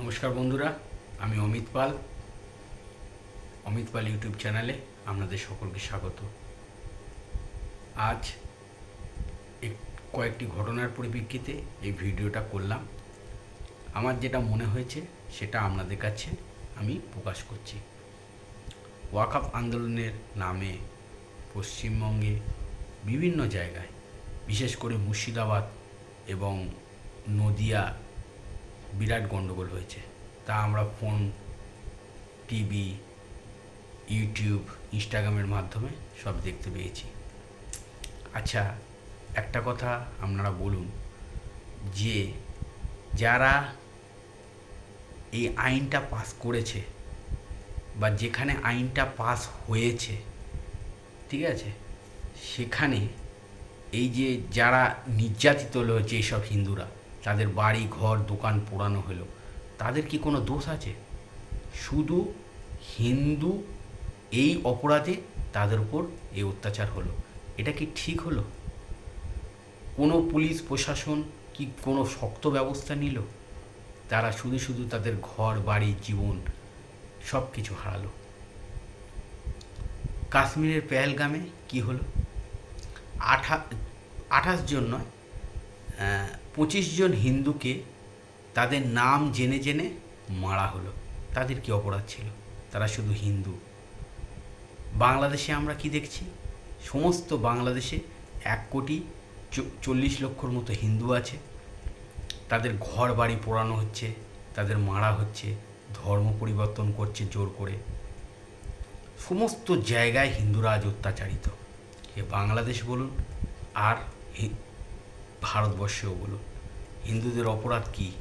নমস্কার বন্ধুরা, আমি অমিত পাল অমিত পাল ইউটিউব চ্যানেলে আপনাদের সকলকে স্বাগত। আজ কয়েকটি ঘটনার পরিপ্রেক্ষিতে এই ভিডিওটা করলাম। আমার যেটা মনে হয়েছে, সেটা আপনাদের কাছে আমি প্রকাশ করছি। ওয়াকআপ আন্দোলনের নামে পশ্চিমবঙ্গে বিভিন্ন জায়গায়, বিশেষ করে মুর্শিদাবাদ এবং নদিয়া বিরাট গণ্ডগোল হয়েছে। তা আমরা ফোন, টিভি, ইউটিউব, ইনস্টাগ্রামের মাধ্যমে সব দেখতে পেয়েছি। আচ্ছা একটা কথা আপনারা বলুন যে যারা এই আইনটা পাস করেছে বা যেখানে আইনটা পাস হয়েছে, ঠিক আছে? সেখানে এই যে যারা নির্যাতিত হয়েছে এইসব হিন্দুরা তাদের বাড়ি, ঘর, দোকান পোড়ানো হলো, তাদের কি কোনো দোষ আছে? শুধু হিন্দু এই অপরাধে তাদের উপর এই অত্যাচার হলো। এটা কি ঠিক হলো? কোনো পুলিশ, প্রশাসন কি কোনো শক্ত ব্যবস্থা নিল? তারা শুধু শুধু তাদের ঘর, বাড়ি, জীবন সব কিছু হারালো। কাশ্মীরের পেহেলগামে কি হলো? আঠা, আঠাশ জন নয় পঁচিশ জন হিন্দুকে তাদের নাম জেনে জেনে মারা হলো। তাদের কি অপরাধ ছিল? তারা শুধু হিন্দু। বাংলাদেশে আমরা কি দেখছি? সমস্ত বাংলাদেশে এক কোটি চল্লিশ লক্ষর মতো হিন্দু আছে। তাদের ঘর বাড়ি পোড়ানো হচ্ছে, তাদের মারা হচ্ছে, ধর্ম পরিবর্তন করছে জোর করে। সমস্ত জায়গায় হিন্দুরা আজ অত্যাচারিত। এ বাংলাদেশ বলুন আর ভারতবর্ষেও বলুন, হিন্দুদের অপরাধ কি?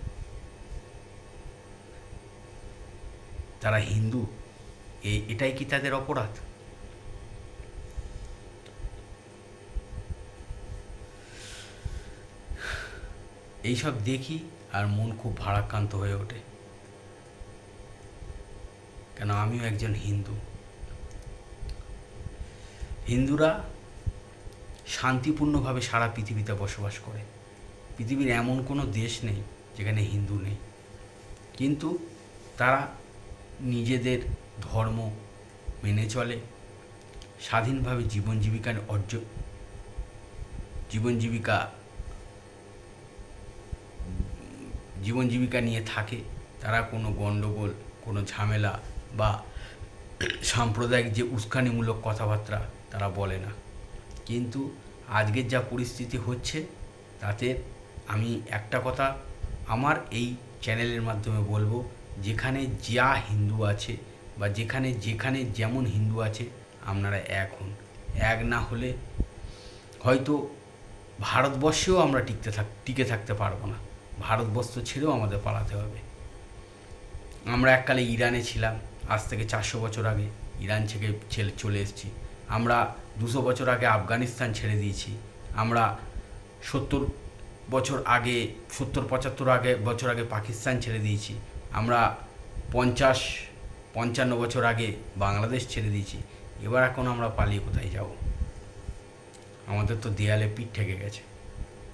তারা হিন্দু এই এটাই কি তাদের অপরাধ? এইসব দেখি আর মন খুব ভারাক্রান্ত হয়ে ওঠে। কেন আমিও একজন হিন্দু। হিন্দুরা শান্তিপূর্ণভাবে সারা পৃথিবীতে বসবাস করে। পৃথিবীর এমন কোনো দেশ নেই যেখানে হিন্দু নেই। কিন্তু তারা নিজেদের ধর্ম মেনে চলে, স্বাধীনভাবে জীবন জীবিকা অর্জন জীবন জীবিকা জীবন জীবিকা নিয়ে থাকে। তারা কোনো গণ্ডগোল, কোনো ঝামেলা বা সাম্প্রদায়িক যে উস্কানিমূলক কথাবার্তা তারা বলে না। কিন্তু আজকের যা পরিস্থিতি হচ্ছে, তাতে আমি একটা কথা আমার এই চ্যানেলের মাধ্যমে বলব, যেখানে যা হিন্দু আছে বা যেখানে যেখানে যেমন হিন্দু আছে, আপনারা এক হন। এক না হলে হয়তো ভারতবর্ষেও আমরা টিকতে থাক, টিকে থাকতে পারব না। ভারতবর্ষ ছেড়েও আমাদের পালাতে হবে। আমরা এককালে ইরানে ছিলাম, আজ থেকে চারশো বছর আগে, ইরান থেকে চলে এসেছি। আমরা দুশো বছর আগে আফগানিস্তান ছেড়ে দিয়েছি। আমরা সত্তর বছর আগে, সত্তর পঁচাত্তর আগে, বছর আগে পাকিস্তান ছেড়ে দিয়েছি। আমরা পঞ্চাশ, পঞ্চান্ন বছর আগে বাংলাদেশ ছেড়ে দিয়েছি। এবার এখন আমরা পালিয়ে কোথায় যাব? আমাদের তো দেয়ালে পিঠ ঠেকে গেছে।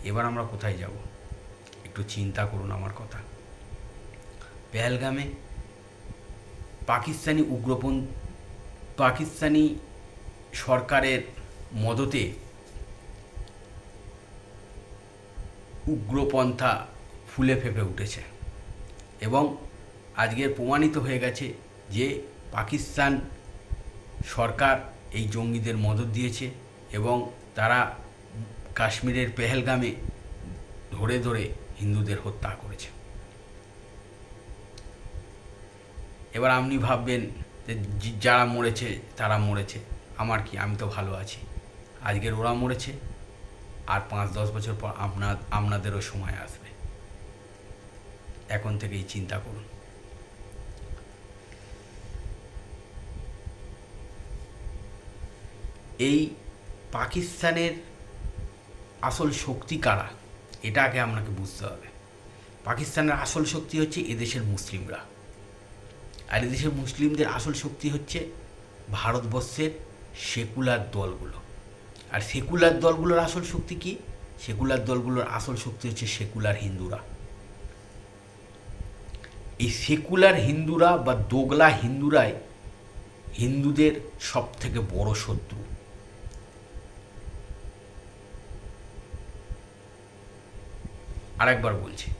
এবার আমরা কোথায় যাব? একটু চিন্তা করুন আমার কথা। পেহেলগামে পাকিস্তানি উগ্রপন পাকিস্তানি সরকারের মদতে উগ্রপন্থা ফুলে ফেপে উঠেছে এবং আজকের প্রমাণিত হয়ে গেছে যে পাকিস্তান সরকার এই জঙ্গিদের মদত দিয়েছে এবং তারা কাশ্মীরের পেহেলগামে ধরে ধরে হিন্দুদের হত্যা করেছে। এবার আপনি ভাববেন যে যারা মরেছে, তারা মরেছে। আমার কি? আমি তো ভালো আছি। আজকের ওরা মরেছে আর পাঁচ, দশ বছর পর আপনার আপনাদেরও সময় আসবে। এখন থেকেই চিন্তা করুন। এই পাকিস্তানের আসল শক্তি কারা? এটা আগে আপনাকে বুঝতে হবে। পাকিস্তানের আসল শক্তি হচ্ছে এদেশের মুসলিমরা। আর এদেশের মুসলিমদের আসল শক্তি হচ্ছে ভারতবর্ষের সেকুলার দলগুলো। আর সেকুলার দলগুলোর আসল শক্তি কি? সেকুলার দলগুলোর আসল শক্তি হচ্ছে সেকুলার হিন্দুরা। এই সেকুলার হিন্দুরা বা দোগলা হিন্দুরাই হিন্দুদের সব থেকে বড় শত্রু। আরেকবার বলছি,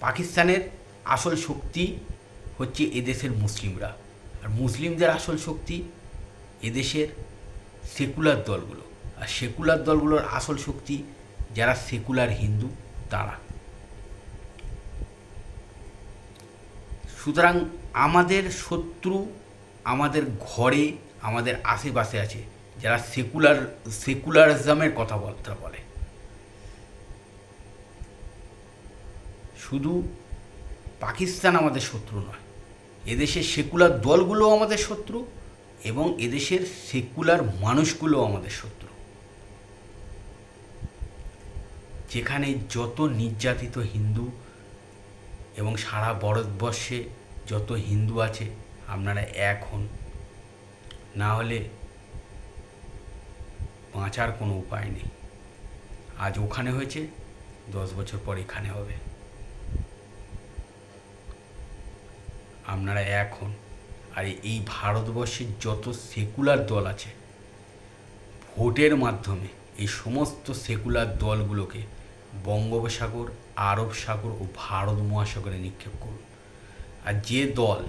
পাকিস্তানের আসল শক্তি হচ্ছে এদেশের মুসলিমরা। আর মুসলিমদের আসল শক্তি এদেশের সেকুলার দলগুলো। আর সেকুলার দলগুলোর আসল শক্তি যারা সেকুলার হিন্দু, তারা। সুতরাং আমাদের শত্রু আমাদের ঘরে, আমাদের আশেপাশে আছে, যারা সেকুলার, সেকুলারিজমের কথাবার্তা বলে শুধু পাকিস্তান আমাদের শত্রু নয়, এদেশের সেকুলার দলগুলো আমাদের শত্রু। এবং এদেশের সেকুলার মানুষগুলো আমাদের শত্রু। যেখানে যত নির্যাতিত হিন্দু এবং সারা ভারতবর্ষে যত হিন্দু আছে, আপনারা এক হন। না হলে বাঁচার কোনো উপায় নেই। আজ ওখানে হয়েছে, দশ বছর পর এখানে হবে। আপনারা এক হন। আর এই ভারতবর্ষের যত সেকুলার দল আছে, ভোটের মাধ্যমে এই সমস্ত সেকুলার দলগুলোকে বঙ্গোপসাগর আরব সাগর ও ভারত মহাসাগরে নিক্ষেপ করুন। আর যে দল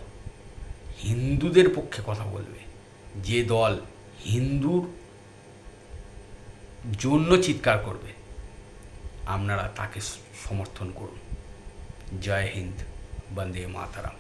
হিন্দুদের পক্ষে কথা বলবে, যে দল হিন্দুর জন্য চিৎকার করবে, আপনারা তাকে সমর্থন করুন। জয় হিন্দ, বন্দে মাতারাম।